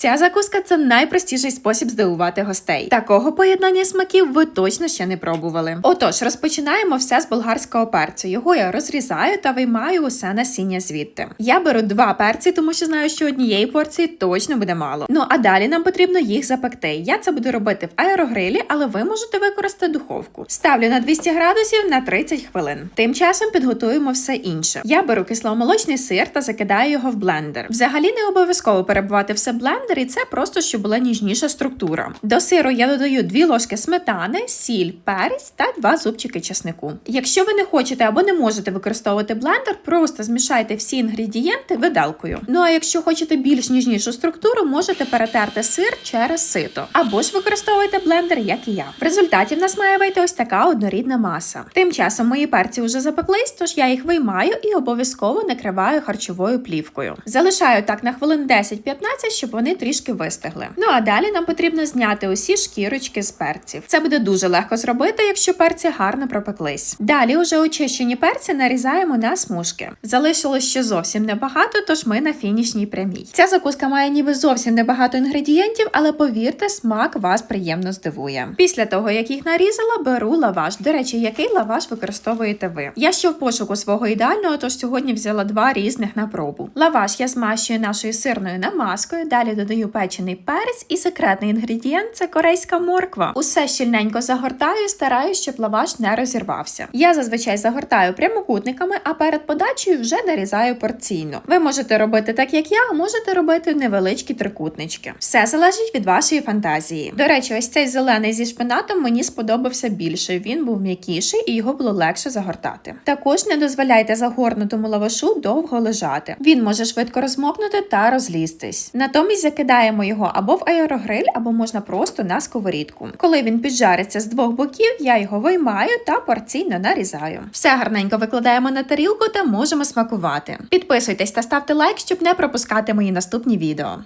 Ця закуска це найпростіший спосіб здивувати гостей. Такого поєднання смаків ви точно ще не пробували. Отож, розпочинаємо все з болгарського перцю. Його я розрізаю та виймаю усе насіння звідти. Я беру два перці, тому що знаю, що однієї порції точно буде мало. Ну а далі нам потрібно їх запекти. Я це буду робити в аерогрилі, але ви можете використати духовку. Ставлю на 200 градусів на 30 хвилин. Тим часом підготуємо все інше. Я беру кисломолочний сир та закидаю його в блендер. Взагалі не обов'язково перебувати все в блендері, це просто щоб була ніжніша структура. До сиру я додаю 2 ложки сметани, сіль, перець та 2 зубчики чеснику. Якщо ви не хочете або не можете використовувати блендер, просто змішайте всі інгредієнти виделкою. Ну а якщо хочете більш ніжнішу структуру, можете перетерти сир через сито, або ж використовуйте блендер, як і я. В результаті в нас має вийти ось така однорідна маса. Тим часом мої перці вже запеклись, тож я їх виймаю і обов'язково накриваю харчовою плівкою. Залишаю так на хвилин 10-15, щоб вони трішки вистигли. Ну а далі нам потрібно зняти усі шкірочки з перців. Це буде дуже легко зробити, якщо перці гарно пропеклись. Далі уже очищені перці нарізаємо на смужки. Залишилось ще зовсім небагато, тож ми на фінішній прямій. Ця закуска має ніби зовсім небагато інгредієнтів, але повірте, смак вас приємно здивує. Після того, як їх нарізала, беру лаваш. До речі, який лаваш використовуєте ви? Я ще в пошуку свого ідеального, тож сьогодні взяла два різних на пробу. Лаваш я змащую нашою сирною намазкою, далі додаю печений перець і секретний інгредієнт це корейська морква. Усе щільненько загортаю, стараюсь, щоб лаваш не розірвався. Я зазвичай загортаю прямокутниками, а перед подачею вже нарізаю порційно. Ви можете робити так, як я, а можете робити невеличкі трикутнички. Все залежить від вашої фантазії. До речі, ось цей зелений зі шпинатом мені сподобався більше. Він був м'якіший і його було легше загортати. Також не дозволяйте загорнутому лавашу довго лежати. Він може швидко розмокнути та розлізтись. Натомість закидаємо його або в аерогриль, або можна просто на сковорідку. Коли він піджариться з двох боків, я його виймаю та порційно нарізаю. Все гарненько викладаємо на тарілку та можемо смакувати. Підписуйтесь та ставте лайк, щоб не пропускати мої наступні відео.